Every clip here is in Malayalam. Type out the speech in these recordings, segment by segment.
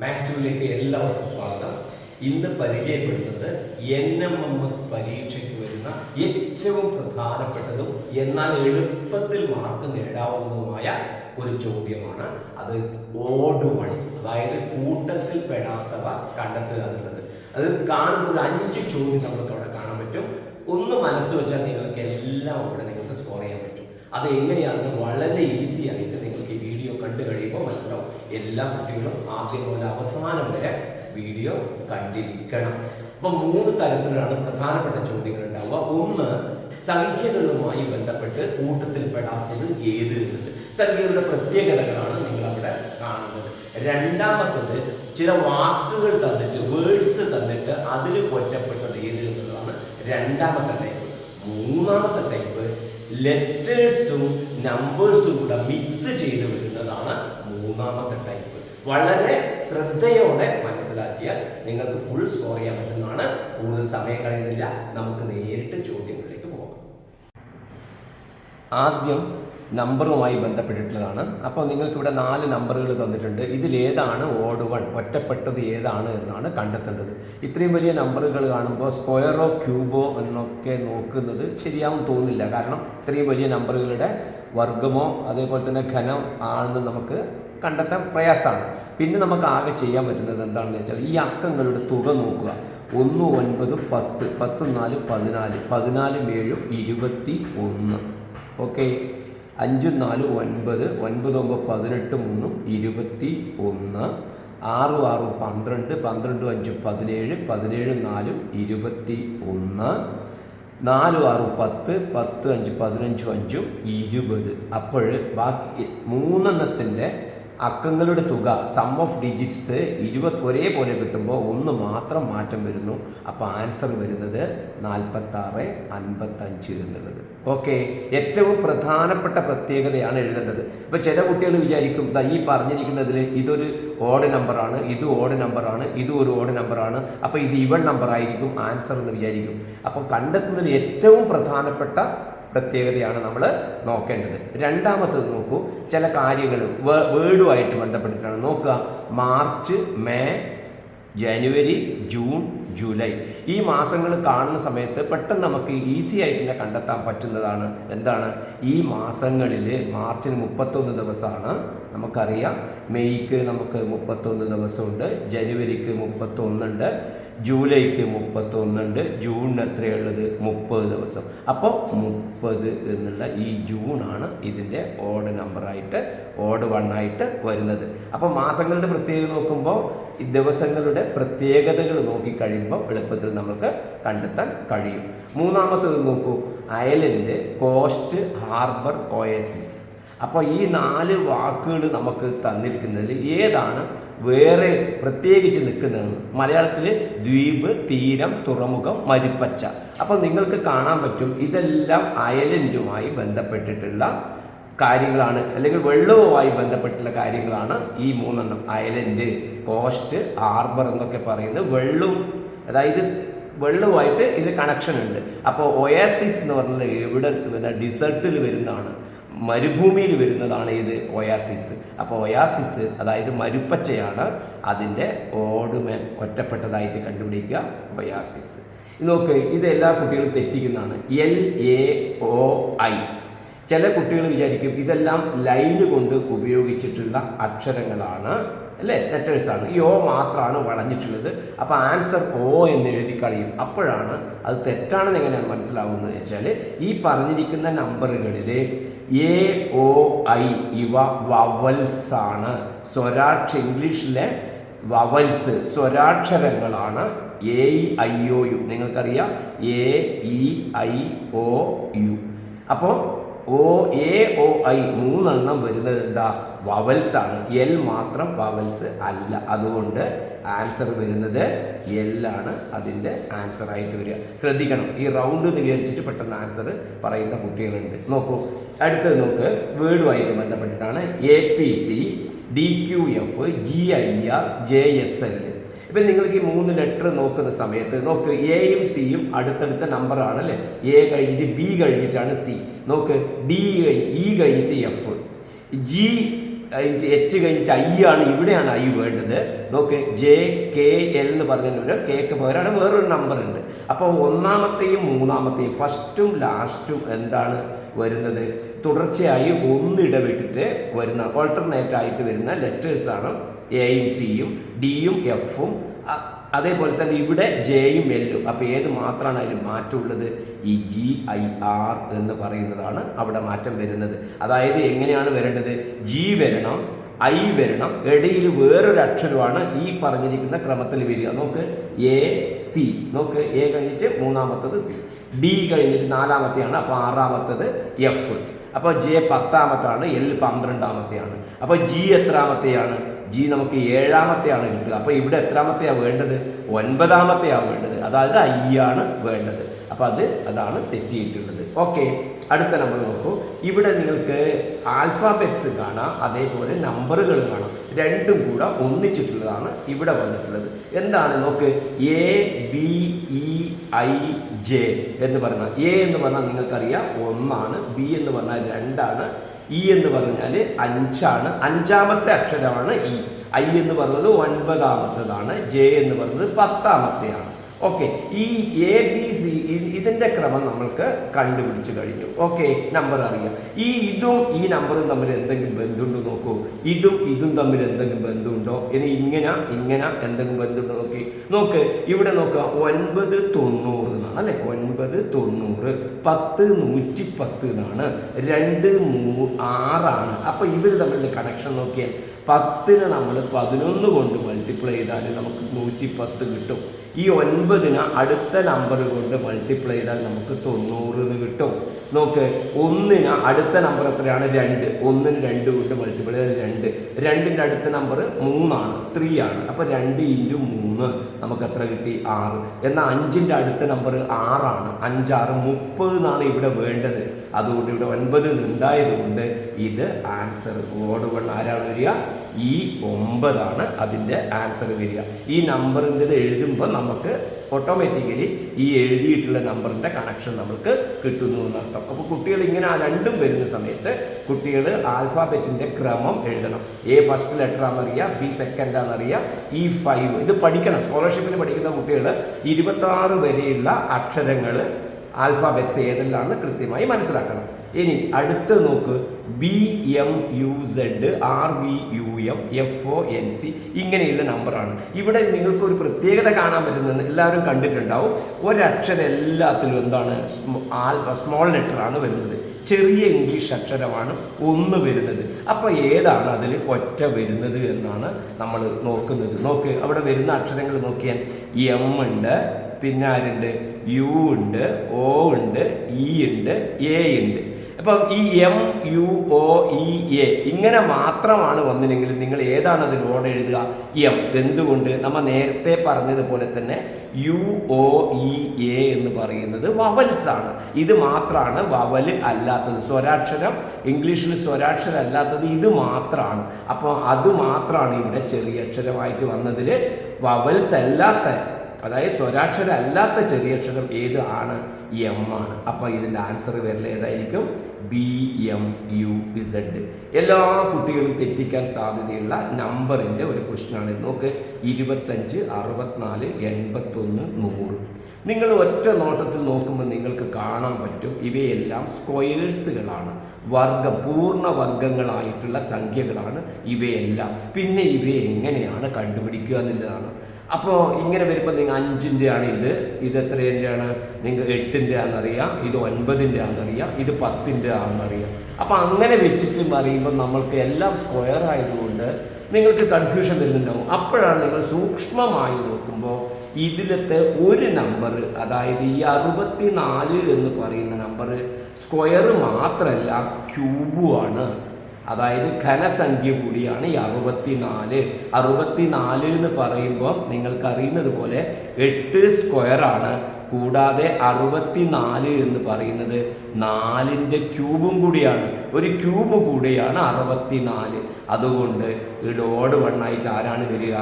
മാസ്റ്ററിലേക്ക് എല്ലാവർക്കും സ്വാഗതം. ഇന്ന് പരിചയപ്പെടുന്നത് എൻ എം എം എസ് പരീക്ഷയ്ക്ക് വരുന്ന ഏറ്റവും പ്രധാനപ്പെട്ടതും എന്നാൽ എളുപ്പത്തിൽ മാർക്ക് നേടാവുന്നതുമായ ഒരു ചോദ്യമാണ്. അത് ഓട് വൺ അതായത് കൂട്ടത്തിൽ പെടാത്തവ കണ്ടെത്തുക എന്നുള്ളത്. അത് കാണുമ്പോൾ ഒരു അഞ്ച് ചോദ്യം നമുക്ക് അവിടെ കാണാൻ പറ്റും. ഒന്ന് മനസ്സ് വെച്ചാൽ നിങ്ങൾക്ക് എല്ലാം അവിടെ നിങ്ങൾക്ക് സ്കോർ ചെയ്യാൻ പറ്റും. അത് എങ്ങനെയാണെന്ന് വളരെ ഈസി ആയിട്ട് നിങ്ങൾക്ക് ഈ വീഡിയോ കണ്ടു കഴിയുമ്പോൾ മനസ്സിലാവും. എല്ലാ കുട്ടികളും ആദ്യം മുതൽ അവസാനം വരെ വീഡിയോ കണ്ടിരിക്കണം. അപ്പൊ മൂന്ന് തരത്തിലാണ് പ്രധാനപ്പെട്ട ചോദ്യങ്ങൾ ഉണ്ടാവുക ഒന്ന് സംഖ്യകളുമായി ബന്ധപ്പെട്ട് കൂട്ടത്തിൽ പെടാത്തത് ഏത് എന്നത്. സംഖ്യകളുടെ പ്രത്യേകതകളാണ് നിങ്ങൾ അവിടെ കാണുന്നത്. രണ്ടാമത്തത് ചില വാക്കുകൾ തന്നിട്ട് വേർഡ്സ് തന്നിട്ട് അതിൽ ഒറ്റപ്പെട്ടത് ഏത് എന്നുള്ളതാണ് രണ്ടാമത്തെ ടൈപ്പ് മൂന്നാമത്തെ ടൈപ്പ് ലെറ്റേഴ്സും നമ്പേഴ്സും കൂടെ മിക്സ് ചെയ്ത് വരുന്നതാണ് മൂന്നാമത്തെ ടൈപ്പ് വളരെ ശ്രദ്ധയോടെ മനസ്സിലാക്കിയ നിങ്ങൾക്ക് ഫുൾ സ്കോർ ചെയ്യാൻ പറ്റുന്നതാണ്. കൂടുതൽ സമയം കളയുന്നില്ല. നമുക്ക് നേരിട്ട് ചോദ്യങ്ങളിലേക്ക് പോകാം. ആദ്യം നമ്പറുമായി ബന്ധപ്പെട്ടിട്ടുള്ളതാണ്. അപ്പോൾ നിങ്ങൾക്ക് ഇവിടെ നാല് നമ്പറുകൾ തന്നിട്ടുണ്ട്. ഇതിലേതാണ് ഓഡ് വൺ ഒറ്റപ്പെട്ടത് ഏതാണ് എന്നാണ് കണ്ടെത്തേണ്ടത്. ഇത്രയും വലിയ നമ്പറുകൾ കാണുമ്പോൾ സ്ക്വയറോ ക്യൂബോ എന്നൊക്കെ നോക്കുന്നത് ശരിയാവും തോന്നില്ല കാരണം ഇത്രയും വലിയ നമ്പറുകളുടെ വർഗമോ അതേപോലെ തന്നെ ഘനം ആണെന്ന് നമുക്ക് കണ്ടെത്താൻ പ്രയാസമാണ്. പിന്നെ നമുക്ക് ആകെ ചെയ്യാൻ പറ്റുന്നത് എന്താണെന്ന് വെച്ചാൽ ഈ അക്കങ്ങളുടെ തുക നോക്കുക. ഒന്ന് ഒൻപത് പത്ത് പത്ത് നാല് പതിനാല് പതിനാലും ഏഴും ഇരുപത്തി ഒന്ന്. ഓക്കെ? അഞ്ച് നാല് ഒൻപത് ഒൻപത് ഒമ്പത് പതിനെട്ട് മൂന്നും ഇരുപത്തി ഒന്ന്. ആറ് ആറും പന്ത്രണ്ട് പന്ത്രണ്ടും അഞ്ചും പതിനേഴ് പതിനേഴ് നാലും ഇരുപത്തി ഒന്ന്. നാലും ആറും പത്ത് പത്ത് അഞ്ച് പതിനഞ്ചും അഞ്ചും ഇരുപത്. അപ്പോൾ ബാക്കി മൂന്നെണ്ണത്തിന്റെ അക്കങ്ങളുടെ തുക സം ഓഫ് ഡിജിറ്റ്സ് ഇരുപത് ഒരേപോലെ കിട്ടുമ്പോൾ ഒന്ന് മാത്രം മാറ്റം വരുന്നു. അപ്പോൾ ആൻസർ വരുന്നത് നാൽപ്പത്താറ് അൻപത്തഞ്ച് എന്നുള്ളത്. ഓക്കെ ഏറ്റവും പ്രധാനപ്പെട്ട പ്രത്യേകതയാണ് എഴുതേണ്ടത്. ഇപ്പോൾ ചില കുട്ടികൾ വിചാരിക്കും ഈ പറഞ്ഞിരിക്കുന്നതിൽ ഇതൊരു ഓഡ് നമ്പറാണ് ഇത് ഓഡ് നമ്പറാണ് ഇതും ഒരു ഓഡ് നമ്പറാണ് അപ്പോൾ ഇത് ഇവൺ നമ്പറായിരിക്കും ആൻസർ എന്ന് വിചാരിക്കും. അപ്പോൾ കണ്ടെത്തുന്നതിൽ ഏറ്റവും പ്രധാനപ്പെട്ട പ്രത്യേകതയാണ് നമ്മൾ നോക്കേണ്ടത്. രണ്ടാമത്തത് നോക്കൂ ചില കാര്യങ്ങൾ വേർഡുമായിട്ട് ബന്ധപ്പെട്ടിട്ടാണ്. നോക്കുക March May January June July. ഈ മാസങ്ങൾ കാണുന്ന സമയത്ത് പെട്ടെന്ന് നമുക്ക് ഈസി ആയിട്ട് തന്നെ കണ്ടെത്താൻ പറ്റുന്നതാണ്. എന്താണ്? ഈ മാസങ്ങളിൽ മാർച്ചിന് മുപ്പത്തൊന്ന് ദിവസമാണ് നമുക്കറിയാം. മെയ്ക്ക് നമുക്ക് മുപ്പത്തൊന്ന് ദിവസമുണ്ട് ജനുവരിക്ക് മുപ്പത്തൊന്നുണ്ട് ജൂലൈക്ക് മുപ്പത്തൊന്നുണ്ട് ജൂണിന് എത്രയുള്ളത്? മുപ്പത് ദിവസം. അപ്പോൾ മുപ്പത് എന്നുള്ള ഈ ജൂണാണ് ഇതിന്റെ ഓഡ് നമ്പറായിട്ട് ഓഡ് ആയിട്ട് വരുന്നത്. അപ്പോൾ മാസങ്ങളുടെ പ്രത്യേകത നോക്കുമ്പോൾ ഈ ദിവസങ്ങളുടെ പ്രത്യേകതകൾ നോക്കിക്കഴിയുമ്പോൾ എളുപ്പത്തിൽ നമുക്ക് കണ്ടെത്താൻ കഴിയും. മൂന്നാമത്തത് നോക്കൂ അയലന്റെ കോസ്റ്റ് ഹാർബർ ഓയസിസ്. അപ്പോൾ ഈ നാല് വാക്കുകൾ നമുക്ക് തന്നിരിക്കുന്നതിൽ ഏതാണ്? വേറെ പ്രത്യേകിച്ച് നിൽക്കുന്നത് മലയാളത്തിൽ ദ്വീപ് തീരം തുറമുഖം മരിപ്പച്ച. അപ്പോൾ നിങ്ങൾക്ക് കാണാൻ പറ്റും ഇതെല്ലാം അയലൻഡുമായി ബന്ധപ്പെട്ടിട്ടുള്ള കാര്യങ്ങളാണ്. അല്ലെങ്കിൽ വെള്ളവുമായി ബന്ധപ്പെട്ടുള്ള കാര്യങ്ങളാണ് ഈ മൂന്നെണ്ണം. അയലൻഡ് കോസ്റ്റ് ഹാർബർ എന്നൊക്കെ പറയുന്നത് വെള്ളവും അതായത് വെള്ളവുമായിട്ട് ഇത് കണക്ഷൻ ഉണ്ട്. അപ്പോൾ ഒയാസിസ് എന്ന് പറഞ്ഞാൽ എവിടെ ഡിസർട്ടിൽ വരുന്നതാണ്. മരുഭൂമിയിൽ വരുന്നതാണ് ഇത് ഒയാസിസ് അപ്പോൾ ഒയാസിസ് അതായത് മരുപ്പച്ചയാണ് അതിന്റെ ഓടുമേൽ ഒറ്റപ്പെട്ടതായിട്ട് കണ്ടുപിടിക്കുക ഒയാസിസ് നോക്ക് ഇത് എല്ലാ കുട്ടികളും തെറ്റിക്കുന്നതാണ്. എൽ എ ഒ ഐ ചില കുട്ടികൾ വിചാരിക്കും ഇതെല്ലാം ലൈന് കൊണ്ട് ഉപയോഗിച്ചിട്ടുള്ള അക്ഷരങ്ങളാണ് അല്ലേ? ലെറ്റേഴ്സാണ് ഈ ഒ മാത്രമാണ് വളഞ്ഞിട്ടുള്ളത്. അപ്പോൾ ആൻസർ ഓ എന്ന് എഴുതി കളയും. അപ്പോഴാണ് അത് തെറ്റാണെന്ന് എങ്ങനെയാണ് മനസ്സിലാവുന്നത് വെച്ചാൽ ഈ പറഞ്ഞിരിക്കുന്ന നമ്പറുകളിൽ എ ഒ ഐ ഇവ വവൽസ് ആണ്. സ്വരാക്ഷ ഇംഗ്ലീഷിലെ വവൽസ് സ്വരാക്ഷരങ്ങളാണ്. എ ഐ ഒ യു നിങ്ങൾക്കറിയാം? A E I O U അപ്പോൾ ഓ എ ഒ ഐ മൂന്നെണ്ണം വരുന്നത് എന്താ? വവൽസ് ആണ്. എൽ മാത്രം വവൽസ് അല്ല. അതുകൊണ്ട് ആൻസർ വരുന്നത് എല്ലാണ് അതിന്റെ ആൻസർ ആയിട്ട് വരിക. ശ്രദ്ധിക്കണം. ഈ റൗണ്ട് എന്ന് വിചാരിച്ചിട്ട് പെട്ടെന്ന് ആൻസർ പറയുന്ന കുട്ടികളുണ്ട്. നോക്കൂ. അടുത്തത് നോക്ക്. വേർഡുമായിട്ട് ബന്ധപ്പെട്ടിട്ടാണ് A P C D Q F G I R J S L ഇപ്പം നിങ്ങൾക്ക് ഈ മൂന്ന് ലെറ്റർ നോക്കുന്ന സമയത്ത് നോക്ക് എയും സിയും അടുത്തടുത്ത നമ്പറാണ് അല്ലേ എ കഴിഞ്ഞിട്ട് ബി കഴിഞ്ഞിട്ടാണ് സി നോക്ക് ഡി ഇ കഴിഞ്ഞിട്ട് എഫ് ജി കഴിഞ്ഞിട്ട് എച്ച് കഴിഞ്ഞിട്ട് ഐ ആണ് ഇവിടെയാണ് ഐ വേണ്ടത്. നോക്ക് ജെ കെ എൽ എന്ന് പറഞ്ഞതിന് കെക്ക് പകരമാണ് വേറൊരു നമ്പർ ഉണ്ട്. അപ്പോൾ ഒന്നാമത്തെയും മൂന്നാമത്തെയും ഫസ്റ്റും ലാസ്റ്റും എന്താണ് വരുന്നത്? തുടർച്ചയായി ഒന്നിടവിട്ടിട്ട് വരുന്ന ഓൾട്ടർനേറ്റ് ആയിട്ട് വരുന്ന ലെറ്റേഴ്സാണ് എയും സിയും ഡിയും എഫും അതേപോലെ തന്നെ ഇവിടെ ജെയും എല്ലും അപ്പോൾ ഏത് മാത്രമാണ് അതിൽ മാറ്റമുള്ളത്? ഈ ജി ഐ ആർ എന്ന് പറയുന്നതാണ് അവിടെ മാറ്റം വരുന്നത്. അതായത് എങ്ങനെയാണ് വരേണ്ടത്? ജി വരണം ഐ വരണം. ഇടയിൽ വേറൊരു അക്ഷരമാണ് ഈ പറഞ്ഞിരിക്കുന്ന ക്രമത്തിൽ വരിക. നോക്ക് എ സി നോക്ക് എ കഴിഞ്ഞിട്ട് മൂന്നാമത്തത് സി ഡി കഴിഞ്ഞിട്ട് നാലാമത്തെയാണ് അപ്പോൾ ആറാമത്തത് എഫ് അപ്പോൾ ജെ പത്താമത്താണ് എൽ പന്ത്രണ്ടാമത്തെയാണ്. അപ്പോൾ ജി എത്രാമത്തെയാണ്? ജി നമുക്ക് ഏഴാമത്തെയാണ് കിട്ടുക. അപ്പോൾ ഇവിടെ എത്രാമത്തെയാണ് വേണ്ടത്? ഒൻപതാമത്തെയാണ് വേണ്ടത്. അതായത് ഐ ആണ് വേണ്ടത്. അപ്പോൾ അത് അതാണ് തെറ്റിയിട്ടുള്ളത്. ഓക്കെ അടുത്ത നമ്പർ നോക്കൂ. ഇവിടെ നിങ്ങൾക്ക് ആൽഫാബെറ്റ്സ് കാണാം അതേപോലെ നമ്പറുകൾ കാണാം. രണ്ടും കൂടെ ഒന്നിച്ചിട്ടുള്ളതാണ് ഇവിടെ വന്നിട്ടുള്ളത്. എന്താണ് നോക്ക്? A B E I J എന്ന് പറഞ്ഞാൽ എ എന്ന് പറഞ്ഞാൽ നിങ്ങൾക്കറിയാം ഒന്നാണ് ബി എന്ന് പറഞ്ഞാൽ രണ്ടാണ് ഇ എന്ന് പറഞ്ഞാൽ അഞ്ചാണ്. അഞ്ചാമത്തെ അക്ഷരമാണ് ഇ ഐ എന്ന് പറഞ്ഞത് ഒൻപതാമത്തതാണ്. ജെ എന്ന് പറഞ്ഞത് പത്താമത്തെയാണ്. ഓക്കെ ഈ എ ബി സി ഇതിന്റെ ക്രമം നമ്മൾക്ക് കണ്ടുപിടിച്ചു കഴിഞ്ഞു. ഓക്കെ നമ്പർ അറിയാം. ഈ ഇതും ഈ നമ്പറും തമ്മിൽ എന്തെങ്കിലും ബന്ധമുണ്ടോ നോക്കൂ. ഇതും ഇതും തമ്മിൽ എന്തെങ്കിലും ബന്ധമുണ്ടോ? ഇനി ഇങ്ങനെ ഇങ്ങനെ എന്തെങ്കിലും ബന്ധമുണ്ടോ നോക്കി. നോക്ക് ഇവിടെ നോക്കുക ഒൻപത് തൊണ്ണൂറ് എന്നാണ് അല്ലേ? ഒൻപത് തൊണ്ണൂറ് പത്ത് നൂറ്റി പത്ത് എന്നാണ്. രണ്ട് മൂ ആറാണ്. അപ്പോൾ ഇവർ തമ്മിൽ കണക്ഷൻ നോക്കിയാൽ പത്തിന് നമ്മൾ പതിനൊന്ന് കൊണ്ട് മൾട്ടിപ്ലൈ ചെയ്താൽ നമുക്ക് നൂറ്റി പത്ത് കിട്ടും. ഈ ഒൻപതിന് അടുത്ത നമ്പർ കൊണ്ട് മൾട്ടിപ്ലൈ ചെയ്താൽ നമുക്ക് തൊണ്ണൂറ് എന്ന് കിട്ടും. നോക്ക് ഒന്നിന് അടുത്ത നമ്പർ എത്രയാണ്? രണ്ട്. ഒന്നിന് രണ്ട് കൊണ്ട് മൾട്ടിപ്ലൈ ചെയ്താൽ രണ്ട്. രണ്ടിന്റെ അടുത്ത നമ്പർ മൂന്നാണ്. ത്രീ ആണ്. അപ്പോൾ രണ്ട് ഇന്റു മൂന്ന് നമുക്ക് എത്ര കിട്ടി? ആറ്. എന്നാൽ അഞ്ചിന്റെ അടുത്ത നമ്പർ ആറാണ്. അഞ്ചാറ് മുപ്പത് എന്നാണ് ഇവിടെ വേണ്ടത്. അതുകൊണ്ട് ഇവിടെ ഒൻപത് ഉണ്ടായതുകൊണ്ട് ഇത് ആൻസർ വൺ ആരാണ് വരിക? ഈ ഒമ്പതാണ് അതിന്റെ ആൻസർ വരിക. ഈ നമ്പറിന്റെത് എഴുതുമ്പോൾ നമുക്ക് ഓട്ടോമാറ്റിക്കലി ഈ എഴുതിയിട്ടുള്ള നമ്പറിന്റെ കണക്ഷൻ നമുക്ക് കിട്ടുന്നു എന്നർത്ഥം. അപ്പോൾ കുട്ടികൾ ഇങ്ങനെ ആ രണ്ടും വരുന്ന സമയത്ത് കുട്ടികൾ ആൽഫാബറ്റിന്റെ ക്രമം എഴുതണം. എ ഫസ്റ്റ് ലെറ്റർ ആണെന്നറിയാം ബി സെക്കൻഡ് ആണെന്നറിയാം ഇ ഫൈവ് ഇത് പഠിക്കണം. സ്കോളർഷിപ്പിൽ പഠിക്കുന്ന കുട്ടികൾ ഇരുപത്താറ് വരെയുള്ള അക്ഷരങ്ങൾ ആൽഫാബെറ്റ്സ് ഏതെല്ലാമാണ് കൃത്യമായി മനസ്സിലാക്കണം. ഇനി അടുത്ത് നോക്ക്. B M U Z R V U M F O N C ഇങ്ങനെയുള്ള നമ്പറാണ്. ഇവിടെ നിങ്ങൾക്ക് ഒരു പ്രത്യേകത കാണാൻ പറ്റുന്നത് എല്ലാവരും കണ്ടിട്ടുണ്ടാവും. ഒരക്ഷരം എല്ലാത്തിലും എന്താണ് സ്മോൾ ലെറ്ററാണ് വരുന്നത്. ചെറിയ ഇംഗ്ലീഷ് അക്ഷരമാണ് ഒന്ന് വരുന്നത്. അപ്പോൾ ഏതാണ് അതിൽ ഒറ്റ വരുന്നത് എന്നാണ് നമ്മൾ നോക്കുന്നത്. നോക്ക് അവിടെ വരുന്ന അക്ഷരങ്ങൾ നോക്കിയാൽ എം ഉണ്ട് പിന്നെ ആരുണ്ട്? യു ഉണ്ട് ഒ ഉണ്ട് ഇ ഉണ്ട് എ ഉണ്ട്. അപ്പം ഈ M U O E A ഇങ്ങനെ മാത്രമാണ് വന്നില്ലെങ്കിൽ നിങ്ങൾ ഏതാണ് അതിൽ ഓർഡർ എഴുതുക? എം. എന്തുകൊണ്ട് നമ്മൾ നേരത്തെ പറഞ്ഞതുപോലെ തന്നെ യു ഒ ഇ എ എന്ന് പറയുന്നത് വവൽസ് ആണ്. ഇത് മാത്രമാണ് വവൽ അല്ലാത്തത്. സ്വരാക്ഷരം ഇംഗ്ലീഷിൽ സ്വരാക്ഷരം അല്ലാത്തത് ഇത് മാത്രമാണ്. അപ്പോൾ അത് മാത്രമാണ് ഇവിടെ ചെറിയ അക്ഷരമായിട്ട് വന്നതിൽ വവൽസ് അല്ലാത്ത അതായത് സ്വരാക്ഷരം അല്ലാത്ത ചെറിയ അക്ഷരം ഏത് ആണ്? എം ആണ്. അപ്പോൾ ഇതിന്റെ ആൻസർ വരൽ ഏതായിരിക്കും? ബി എം യു ഇസഡ് എല്ലാ കുട്ടികളും തെറ്റിക്കാൻ സാധ്യതയുള്ള നമ്പറിന്റെ ഒരു ക്വസ്റ്റ്യനാണ് നോക്ക് ഇരുപത്തഞ്ച് അറുപത്തിനാല് എൺപത്തൊന്ന് നൂറ്. നിങ്ങൾ ഒറ്റ നോട്ടത്തിൽ നോക്കുമ്പോൾ നിങ്ങൾക്ക് കാണാൻ പറ്റും ഇവയെല്ലാം സ്ക്വയേഴ്സുകളാണ്. വർഗം പൂർണ വർഗങ്ങളായിട്ടുള്ള സംഖ്യകളാണ് ഇവയെല്ലാം. പിന്നെ ഇവയെ എങ്ങനെയാണ് കണ്ടുപിടിക്കുക എന്നുള്ളതാണ്. അപ്പോൾ ഇങ്ങനെ വരുമ്പോൾ നിങ്ങൾ അഞ്ചിന്റെ ആണ് ഇത്. ഇത് എത്രേന്റെയാണ് നിങ്ങൾ എട്ടിന്റെ ആണെന്നറിയാം ഇത് ഒൻപതിന്റെ ആണെന്നറിയാം ഇത് പത്തിന്റെ ആണെന്നറിയാം അപ്പോൾ അങ്ങനെ വെച്ചിട്ട് പറയുമ്പോൾ നമ്മൾക്ക് എല്ലാം സ്ക്വയർ ആയതുകൊണ്ട് നിങ്ങൾക്ക് കൺഫ്യൂഷൻ വരുന്നുണ്ടാവും. അപ്പോഴാണ് നിങ്ങൾ സൂക്ഷ്മമായി നോക്കുമ്പോൾ ഇതിലത്തെ ഒരു നമ്പർ അതായത് ഈ അറുപത്തി നാല് എന്ന് പറയുന്ന നമ്പർ സ്ക്വയർ മാത്രമല്ല ക്യൂബുമാണ് അതായത് ഘനസംഖ്യ കൂടിയാണ് ഈ അറുപത്തിനാല്. അറുപത്തിനാല് എന്ന് പറയുമ്പോൾ നിങ്ങൾക്ക് അറിയുന്നത് പോലെ എട്ട് സ്ക്വയറാണ് കൂടാതെ അറുപത്തിനാല് എന്ന് പറയുന്നത് നാലിന്റെ ക്യൂബും കൂടിയാണ്. ഒരു ക്യൂബ് കൂടിയാണ് അറുപത്തിനാല്. അതുകൊണ്ട് ഇടോട് വണ്ണായിട്ട് ആരാണ് വരിക?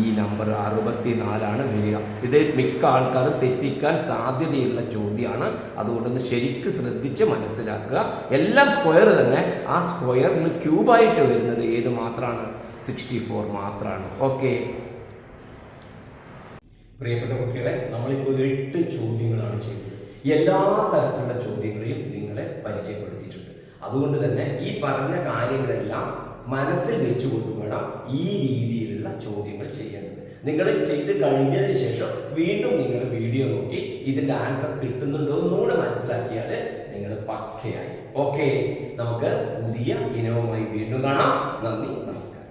ഈ നമ്പർ അറുപത്തി നാലാണ് വരിക. ഇത് മിക്ക ആൾക്കാരും തെറ്റിക്കാൻ സാധ്യതയുള്ള ചോദ്യമാണ്. അതുകൊണ്ടൊന്ന് ശരിക്ക് ശ്രദ്ധിച്ച് മനസ്സിലാക്കുക. എല്ലാം സ്ക്വയർ തന്നെ. ആ സ്ക്വയറിന് ക്യൂബായിട്ട് വരുന്നത് ഏത് മാത്രമാണ് സിക്സ്റ്റി ഫോർ മാത്രമാണ് ഓക്കെ പ്രിയപ്പെട്ട കുട്ടികളെ നമ്മളിപ്പോൾ എട്ട് ചോദ്യങ്ങളാണ് ചെയ്തത്. എല്ലാ തരത്തിലുള്ള ചോദ്യങ്ങളെയും നിങ്ങളെ പരിചയപ്പെടുത്തിയിട്ടുണ്ട്. അതുകൊണ്ട് തന്നെ ഈ പറഞ്ഞ കാര്യങ്ങളെല്ലാം മനസ്സിൽ വെച്ചുകൊണ്ട് വേണം ഈ രീതിയിലുള്ള ചോദ്യങ്ങൾ ചെയ്യേണ്ടത്. നിങ്ങൾ ചെയ്ത് കഴിഞ്ഞതിന് ശേഷം വീണ്ടും നിങ്ങൾ വീഡിയോ നോക്കി ഇതിന്റെ ആൻസർ കിട്ടുന്നുണ്ടോ എന്നുകൂടെ മനസ്സിലാക്കിയാൽ നിങ്ങൾ പക്കയായി. ഓക്കെ നമുക്ക് പുതിയ ഇനവുമായി വീണ്ടും കാണാം. നന്ദി നമസ്കാരം.